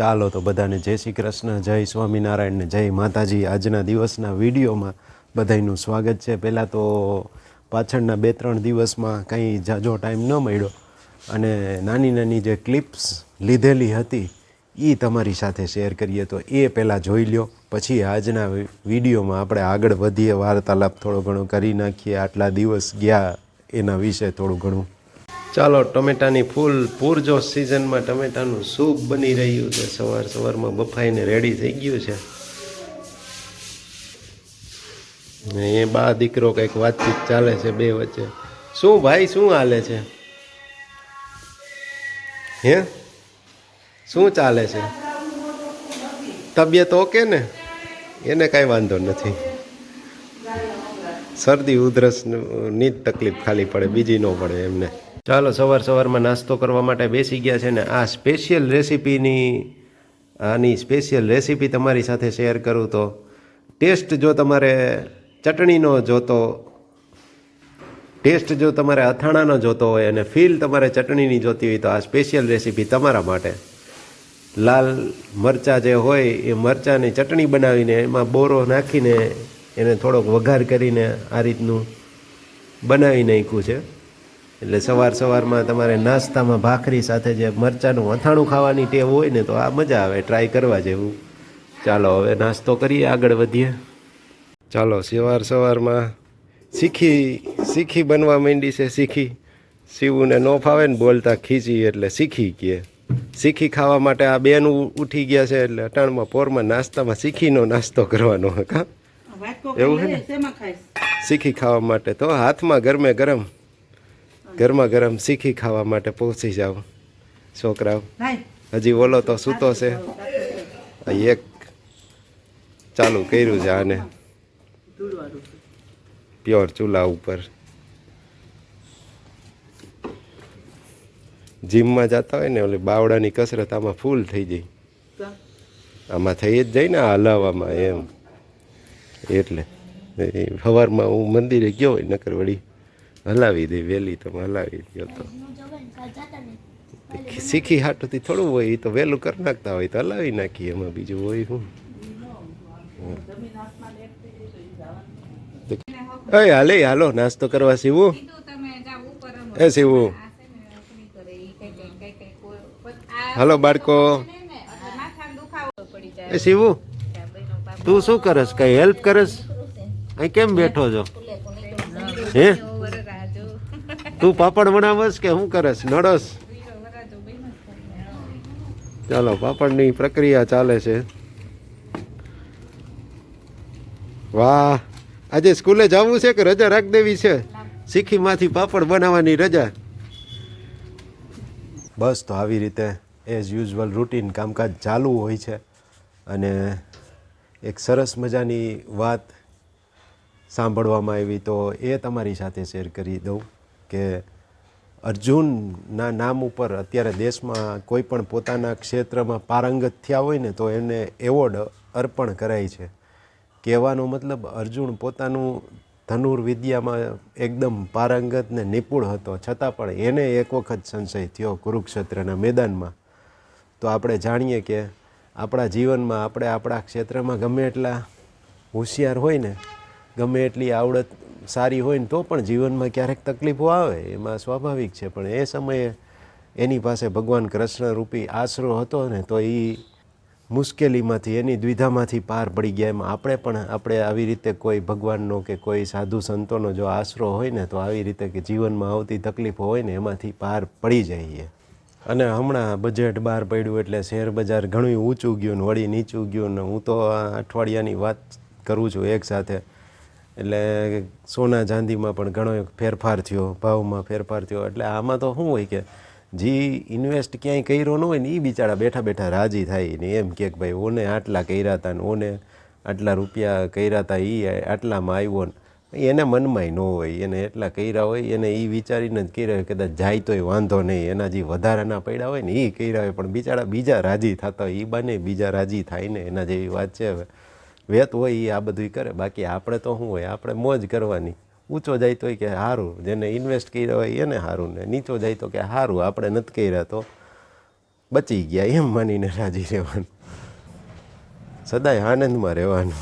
ચાલો તો બધાને જય શ્રી કૃષ્ણ, જય સ્વામિનારાયણ ને જય માતાજી. આજના દિવસના વિડીયોમાં બધાનું સ્વાગત છે. પહેલાં તો પાછળના બે ત્રણ દિવસમાં કંઈ જાજો ટાઈમ ન મળ્યો અને નાની નાની જે ક્લિપ્સ લીધેલી હતી એ તમારી સાથે શેર કરીએ તો એ પહેલાં જોઈ લ્યો. પછી આજના વિડીયોમાં આપણે આગળ વધીએ. વાર્તાલાપ થોડો ઘણો કરી નાખીએ. આટલા દિવસ ગયા એના વિશે થોડું ઘણું. ચાલો, ટમેટાની ફૂલ પૂરજો સિઝનમાં ટમેટાનું સૂપ બની રહ્યું છે. સવાર સવારમાં બફાઈને રેડી થઈ ગયું છે. એ બા દીકરો કંઈક વાતચીત ચાલે છે બે વચ્ચે. શું ભાઈ, શું હાલે છે? હે? શું ચાલે છે? તબિયત ઓકે ને? એને કાંઈ વાંધો નથી. શરદી, ઉધરસની જ તકલીફ ખાલી પડે, બીજી ન પડે એમને. ચાલો સવાર સવારમાં નાસ્તો કરવા માટે બેસી ગયા છે ને આ સ્પેશિયલ રેસીપીની આની સ્પેશિયલ રેસીપી તમારી સાથે શેર કરું તો ટેસ્ટ જો તમારે ચટણીનો જોતો ટેસ્ટ જો તમારે અથાણાનો જોતો હોય અને ફીલ તમારે ચટણીની જોતી હોય તો આ સ્પેશિયલ રેસીપી તમારા માટે. લાલ મરચાં જે હોય એ મરચાંની ચટણી બનાવીને એમાં બોરો નાખીને એને થોડોક વઘાર કરીને આ રીતનું બનાવી નાખ્યું છે. એટલે સવાર સવારમાં તમારે નાસ્તામાં ભાખરી સાથે જે મરચાંનું અથાણું ખાવાની ટેવ હોય ને તો આ મજા આવે ટ્રાય કરવા જેવું. ચાલો હવે નાસ્તો કરીએ આગળ વધીએ. ચાલો સવાર સવારમાં શીખી શીખી બનવા માંડી છે શીખી. શિવુને ન ફાવે ને બોલતા ખીચી એટલે શીખી કહે શીખી ખાવા માટે આ બેન ઉઠી ગયા છે એટલે અટાણમાં પોરમાં નાસ્તામાં શીખીનો નાસ્તો કરવાનો કા? એવું છે ખાઈશ? શીખી ખાવા માટે તો હાથમાં ગરમે ગરમ ગરમા ગરમ શીખી ખાવા માટે પહોંચી જાઓ. છોકરાઓ હજી ઓલો તો સૂતો છે. એક ચાલુ કર્યું છે આને. પ્યોર ચૂલા ઉપર. જીમમાં જતા હોય ને ઓલી બાવડાની કસરત આમાં ફૂલ થઈ જાય. આમાં થઈ જ જાય ને હલાવવામાં એમ. એટલે સવારમાં હું મંદિરે ગયો હોય નકર વળી હલાવી દે વહેલી તો હલાવી દો તો. શીખી હાટુથી થોડું હોય એ તો વહેલું કરી નાખતા હોય તો હલાવી નાખીએ એમાં બીજું હોય શું? એ હાલે હાલો નાસ્તો કરવા સીવું? એ સીવું. હાલો બાળકો. એ શિવું તું શું કરસ કઈ હેલ્પ કરસ? અહીં કેમ બેઠો છો? હે? તું પાપડ બનાવસ કે શું કરસ? નડસ. ચાલો, પાપડની પ્રક્રિયા ચાલે છે. વાહ. આજે સ્કૂલે જવું છે કે રજા રાખ દેવી છે? શીખીમાંથી પાપડ બનાવવાની રજા. બસ તો આવી રીતે એઝ યુઝવલ રૂટીન કામકાજ ચાલુ હોય છે અને એક સરસ મજાની વાત સાંભળવામાં આવી તો એ તમારી સાથે શેર કરી દઉં. કે અર્જુનના નામ ઉપર અત્યારે દેશમાં કોઈ પણ પોતાના ક્ષેત્રમાં પારંગત થયા હોય ને તો એને એવોર્ડ અર્પણ કરાય છે. કહેવાનો મતલબ અર્જુન પોતાનું ધનુર્વિદ્યામાં એકદમ પારંગત ને નિપુણ હતો. છતાં પણ એને એક વખત સંશય થયો કુરુક્ષેત્રના મેદાનમાં. તો આપણે જાણીએ કે આપણા જીવનમાં આપણે આપણા ક્ષેત્રમાં ગમે એટલા હોશિયાર હોય ને, ગમે એટલી આવડત સારી હોય ને તો પણ જીવનમાં ક્યારેક તકલીફો આવે, એમાં સ્વાભાવિક છે. પણ એ સમયે એની પાસે ભગવાન કૃષ્ણ રૂપી આશરો હતો ને, તો એ મુશ્કેલીમાંથી, એની દ્વિધામાંથી પાર પડી ગયા. એમ આપણે પણ, આપણે આવી રીતે કોઈ ભગવાનનો કે કોઈ સાધુ સંતોનો જો આશરો હોય ને, તો આવી રીતે કે જીવનમાં આવતી તકલીફો હોય ને, એમાંથી પાર પડી જઈએ. અને હમણાં બજેટ બહાર પડ્યું એટલે શેર બજાર ઘણું ઊંચું ગયું ને, વળી નીચું ગયું ને, હું તો આ અઠવાડિયાની વાત કરું છું એક સાથે. એટલે સોના ચાંદીમાં પણ ઘણો ફેરફાર થયો, ભાવમાં ફેરફાર થયો. એટલે આમાં તો શું હોય કે જે ઇન્વેસ્ટ ક્યાંય કર્યો ન હોય ને એ બિચારા બેઠા બેઠા રાજી થાય ને એમ કે ભાઈ ઓને આટલા કર્યા હતા ને ઓને આટલા રૂપિયા કર્યા હતા એ આટલામાં આવ્યો ને. એને મનમાંય ન હોય, એને એટલા કર્યા હોય, એને એ વિચારીને જ કર્યા હોય, કદાચ જાય તોય વાંધો નહીં. એના જે વધારાના પડ્યા હોય ને એ કર્યા હોય, પણ બિચારા બીજા રાજી થતા હોય એ બાને બીજા રાજી થાય ને એના જેવી વાત છે હવે. વેત હોય એ આ બધું કરે. બાકી આપણે તો શું હોય, આપણે મોજ કરવાની. ઊંચો જાય તો કે સારું જેને ઇન્વેસ્ટ કર્યા હોય એને સારું ને નીચો જાય તો કે સારું આપણે નથી કર્યા તો બચી ગયા, એમ માનીને રાજી રહેવાનું. સદાય આનંદમાં રહેવાનું.